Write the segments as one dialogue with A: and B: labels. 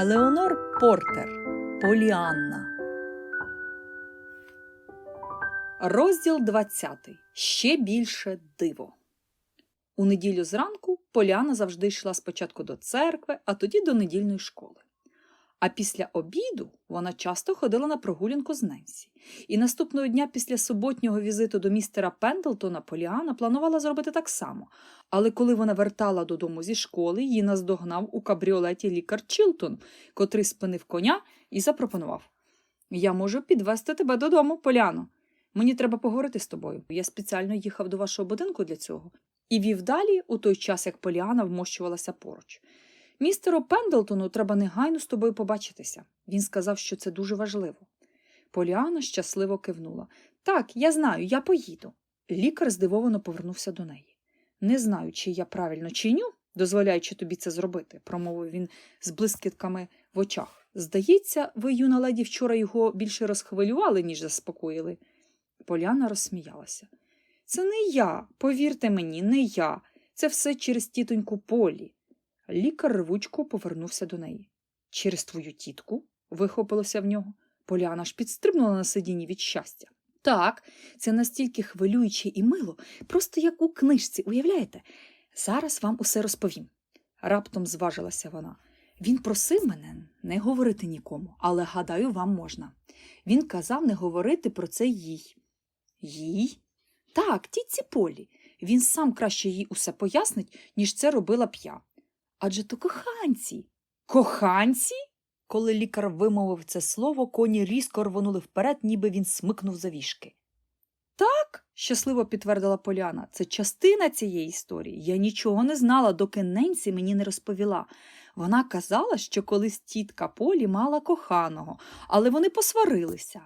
A: Елеонор Портер Поліанна. Розділ 20. Ще більше диво. У неділю зранку Поліана завжди йшла спочатку до церкви, а тоді до недільної школи. А після обіду вона часто ходила на прогулянку з Ненсі. І наступного дня після суботнього візиту до містера Пендлтона Поліана планувала зробити так само. Але коли вона вертала додому зі школи, її наздогнав у кабріолеті лікар Чілтон, котрий спинив коня і запропонував: Я можу підвести тебе додому, Поляно. Мені треба поговорити з тобою. Я спеціально їхав до вашого будинку для цього. І вів далі у той час, як Поліана вмощувалася поруч. Містеру Пендлтону треба негайно з тобою побачитися. Він сказав, що це дуже важливо. Поліана щасливо кивнула. Так, я знаю, я поїду. Лікар здивовано повернувся до неї. Не знаю, чи я правильно чиню, дозволяючи тобі це зробити, промовив він з блискітками в очах. Здається, ви, юна леді, вчора його більше розхвилювали, ніж заспокоїли. Поляна розсміялася. Це не я, повірте мені, не я. Це все через тітоньку Полі. Лікар рвучко повернувся до неї. Через твою тітку? вихопилося в нього. Поляна ж підстрибнула на сидінні від щастя. Так, це настільки хвилююче і мило, просто як у книжці, уявляєте? Зараз вам усе розповім. Раптом зважилася вона. Він просив мене не говорити нікому, але, гадаю, вам можна. Він казав не говорити про це їй. Їй? Так, тітці Полі. Він сам краще їй усе пояснить, ніж це робила б я. Адже то коханці. Коханці? Коли лікар вимовив це слово, коні різко рвонули вперед, ніби він смикнув завішки. Так, щасливо підтвердила Поляна, це частина цієї історії. Я нічого не знала, доки Ненсі мені не розповіла. Вона казала, що колись тітка Полі мала коханого, але вони посварилися.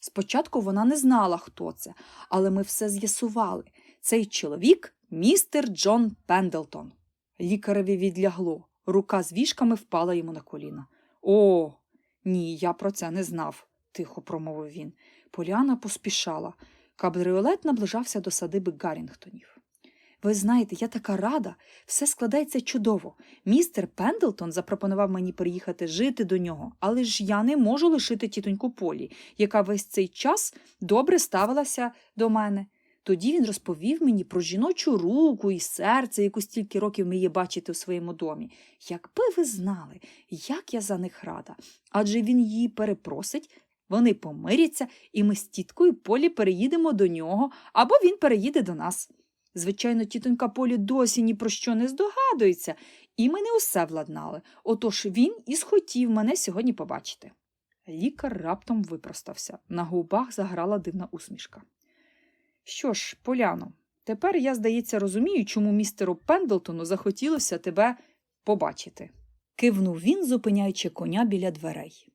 A: Спочатку вона не знала, хто це, але ми все з'ясували. Цей чоловік містер Джон Пендлтон. Лікареві відлягло, рука з вішками впала йому на коліна. О, ні, я про це не знав, тихо промовив він. Поляна поспішала. Кабріолет наближався до садиби Гаррінгтонів. Ви знаєте, я така рада, все складається чудово. Містер Пендлтон запропонував мені приїхати жити до нього, але ж я не можу лишити тітоньку Полі, яка весь цей час добре ставилася до мене. Тоді він розповів мені про жіночу руку і серце, яку стільки років мріє бачити у своєму домі. Якби ви знали, як я за них рада. Адже він її перепросить, вони помиряться, і ми з тіткою Полі переїдемо до нього, або він переїде до нас. Звичайно, тітонька Полі досі ні про що не здогадується, і ми не усе владнали. Отож він і схотів мене сьогодні побачити. Лікар раптом випростався. На губах заграла дивна усмішка. Що ж, Поляно, тепер я, здається, розумію, чому містеру Пендлтону захотілося тебе побачити. Кивнув він, зупиняючи коня біля дверей.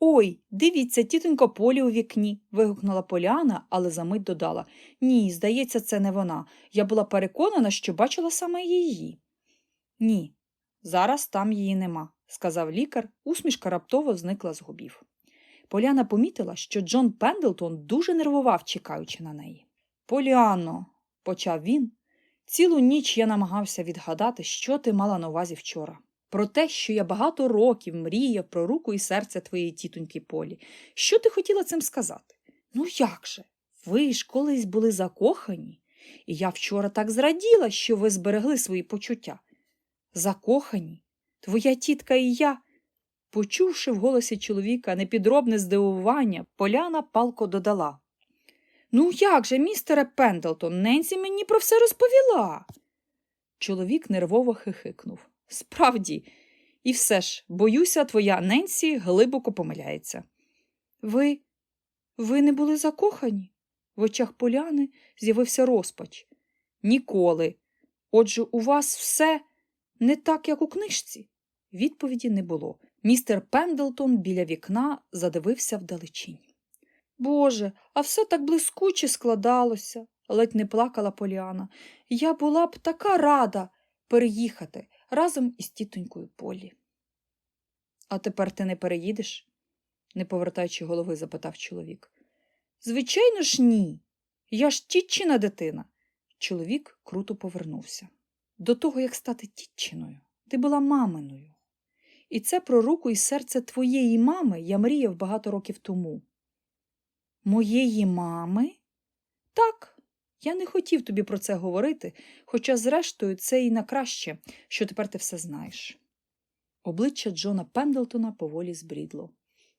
A: Ой, дивіться, тітонько Полі у вікні. вигукнула Поляна, але за мить додала. Ні, здається, це не вона. Я була переконана, що бачила саме її. Ні, зараз там її нема, сказав лікар, усмішка раптово зникла з губів. Поляна помітила, що Джон Пендлтон дуже нервував, чекаючи на неї. Поліано, почав він, цілу ніч я намагався відгадати, що ти мала на увазі вчора. Про те, що я багато років мріяв про руку і серце твоєї тітоньки Полі. Що ти хотіла цим сказати? Ну як же? Ви ж колись були закохані, і я вчора так зраділа, що ви зберегли свої почуття. Закохані? Твоя тітка і я. Почувши в голосі чоловіка непідробне здивування, Поляна палко додала. Ну, як же, містере Пендлтон, Ненсі мені про все розповіла. Чоловік нервово хихикнув. Справді, і все ж, боюся, твоя Ненсі глибоко помиляється. Ви, ви не були закохані? В очах поляни з'явився розпач. Ніколи. Отже, у вас все не так, як у книжці. Відповіді не було. Містер Пендлтон біля вікна задивився вдалечінь. Боже, а все так блискуче складалося, ледь не плакала Поліана. Я була б така рада переїхати разом із тітонькою Полі. А тепер ти не переїдеш? не повертаючи голови, запитав чоловік. Звичайно ж, ні. Я ж тітчина дитина. Чоловік круто повернувся. До того, як стати тітчиною, ти була маминою. І це про руку і серце твоєї мами я мріяв багато років тому. Моєї мами? Так, я не хотів тобі про це говорити, хоча, зрештою, це і на краще, що тепер ти все знаєш. Обличчя Джона Пендлтона поволі збрідло.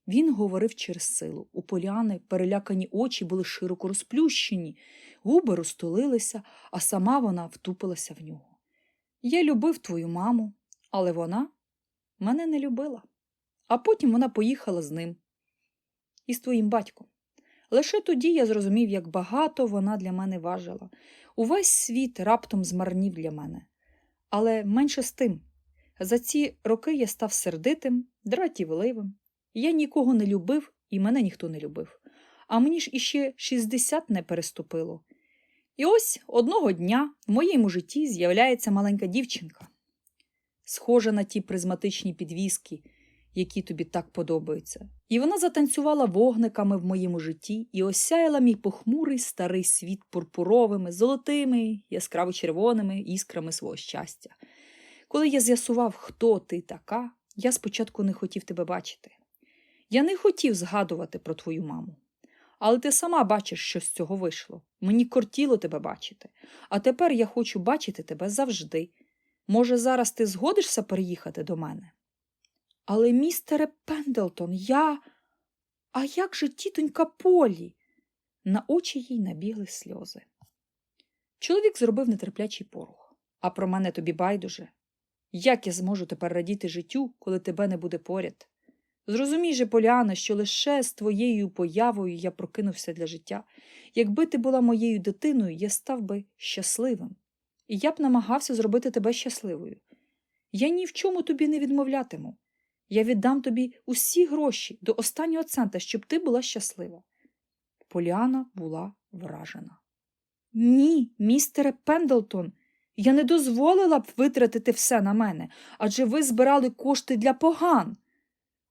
A: Він говорив через силу. У Поліани перелякані очі були широко розплющені, губи розтулилися, а сама вона втупилася в нього. Я любив твою маму, але вона мене не любила. А потім вона поїхала з ним і з твоїм батьком. Лише тоді я зрозумів, як багато вона для мене важила. Увесь світ раптом змарнів для мене. Але менше з тим. За ці роки я став сердитим, дратівливим. Я нікого не любив, і мене ніхто не любив. А мені ж іще 60 не переступило. І ось одного дня в моєму житті з'являється маленька дівчинка, схожа на ті призматичні підвіски, які тобі так подобаються. І вона затанцювала вогниками в моєму житті і осяяла мій похмурий старий світ пурпуровими, золотими, яскраво червоними іскрами свого щастя. Коли я з'ясував, хто ти така, я спочатку не хотів тебе бачити. Я не хотів згадувати про твою маму. Але ти сама бачиш, що з цього вийшло. Мені кортіло тебе бачити. А тепер я хочу бачити тебе завжди. Може, зараз ти згодишся переїхати до мене? Але, містере Пендлтон, я. А як же тітонька Полі? На очі їй набігли сльози. Чоловік зробив нетерплячий порух. А про мене тобі байдуже. Як я зможу тепер радіти життю, коли тебе не буде поряд? Зрозумій же, Поляна, що лише з твоєю появою я прокинувся для життя. Якби ти була моєю дитиною, я став би щасливим. І я б намагався зробити тебе щасливою. Я ні в чому тобі не відмовлятиму. Я віддам тобі усі гроші до останнього цента, щоб ти була щаслива. Поліана була вражена. Ні, містере Пендлтон, я не дозволила б витратити все на мене, адже ви збирали кошти для поган.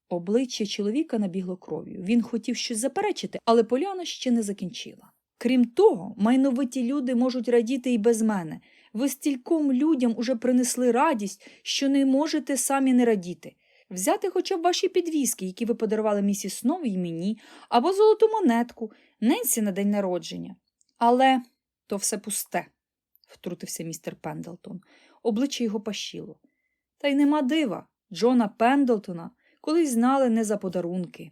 A: Обличчя чоловіка набігло кров'ю. Він хотів щось заперечити, але Поляна ще не закінчила. Крім того, майновиті люди можуть радіти і без мене. Ви стільком людям уже принесли радість, що не можете самі не радіти. Взяти хоча б ваші підвіски, які ви подарували місіс Сноу і мені, або золоту монетку, Ненсі на день народження. Але то все пусте, втрутився містер Пендлтон. Обличчя його пащило. Та й нема дива. Джона Пендлтона колись знали не за подарунки.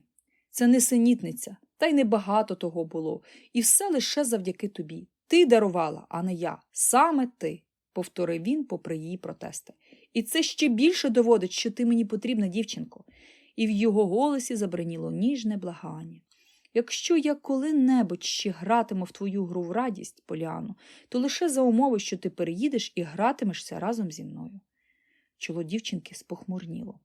A: Це не синітниця, та й небагато того було, і все лише завдяки тобі. Ти дарувала, а не я, саме ти, повторив він попри її протести. І це ще більше доводить, що ти мені потрібна, дівчинко. І в його голосі забриніло ніжне благання. Якщо я коли-небудь ще гратиму в твою гру в радість, Поліану, то лише за умови, що ти переїдеш і гратимешся разом зі мною. Чоло дівчинки спохмурніло.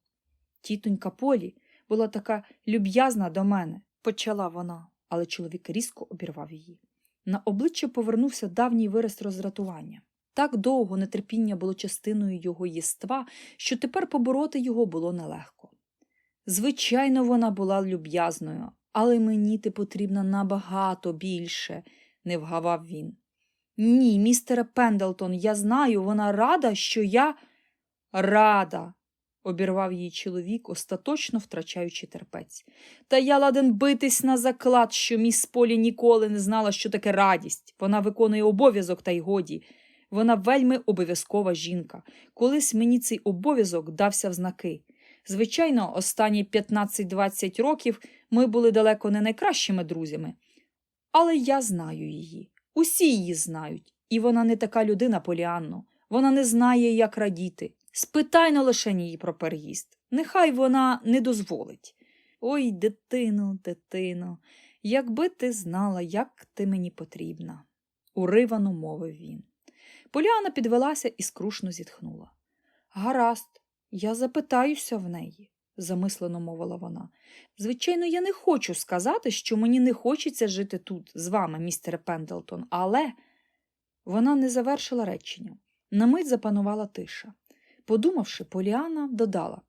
A: Тітонька Полі була така люб'язна до мене, почала вона, але чоловік різко обірвав її. На обличчя повернувся давній вираз роздратування. Так довго нетерпіння було частиною його єства, що тепер побороти його було нелегко. Звичайно, вона була люб'язною, але мені ти потрібна набагато більше, не вгавав він. Ні, містере Пендлтон, я знаю, вона рада, що я рада, обірвав її чоловік, остаточно втрачаючи терпець. Та я ладен битись на заклад, що міс Полі ніколи не знала, що таке радість. Вона виконує обов'язок, та й годі. Вона вельми обов'язкова жінка. Колись мені цей обов'язок дався в знаки. Звичайно, останні 15-20 років ми були далеко не найкращими друзями. Але я знаю її. Усі її знають. І вона не така людина, Поліанно. Вона не знає, як радіти. Спитайно лише її про переїзд. Нехай вона не дозволить. Ой, дитино, дитино, якби ти знала, як ти мені потрібна, уривано мовив він. Поліана підвелася і скрушно зітхнула. Гаразд, я запитаюся в неї, замислено мовила вона. Звичайно, я не хочу сказати, що мені не хочеться жити тут, з вами, містере Пендлтон, але вона не завершила речення. На мить запанувала тиша. Подумавши, Поліана додала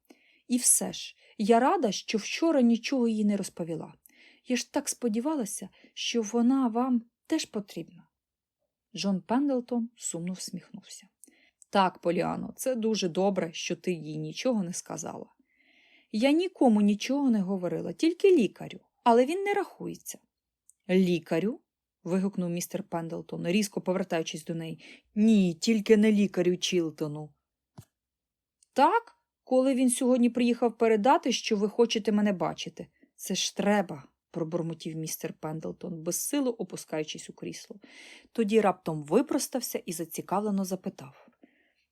A: І все ж, я рада, що вчора нічого їй не розповіла. Я ж так сподівалася, що вона вам теж потрібна. Джон Пендлтон сумно всміхнувся. Так, Поліано, це дуже добре, що ти їй нічого не сказала. Я нікому нічого не говорила, тільки лікарю, але він не рахується. Лікарю? вигукнув містер Пендлтон, різко повертаючись до неї. Ні, тільки не лікарю Чілтону. Так, коли він сьогодні приїхав передати, що ви хочете мене бачити. Це ж треба, пробурмотів містер Пендлтон, безсило опускаючись у крісло. Тоді раптом випростався і зацікавлено запитав.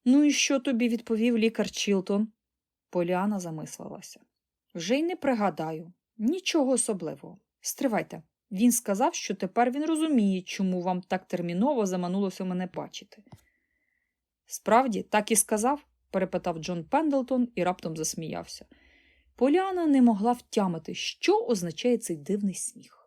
A: Ну і що тобі відповів лікар Чілтон? Поліана замислилася. Вже й не пригадаю. Нічого особливого. Стривайте. Він сказав, що тепер він розуміє, чому вам так терміново заманулося мене бачити. Справді, так і сказав? Перепитав Джон Пендлтон і раптом засміявся. Поліана не могла втямити, що означає цей дивний сміх.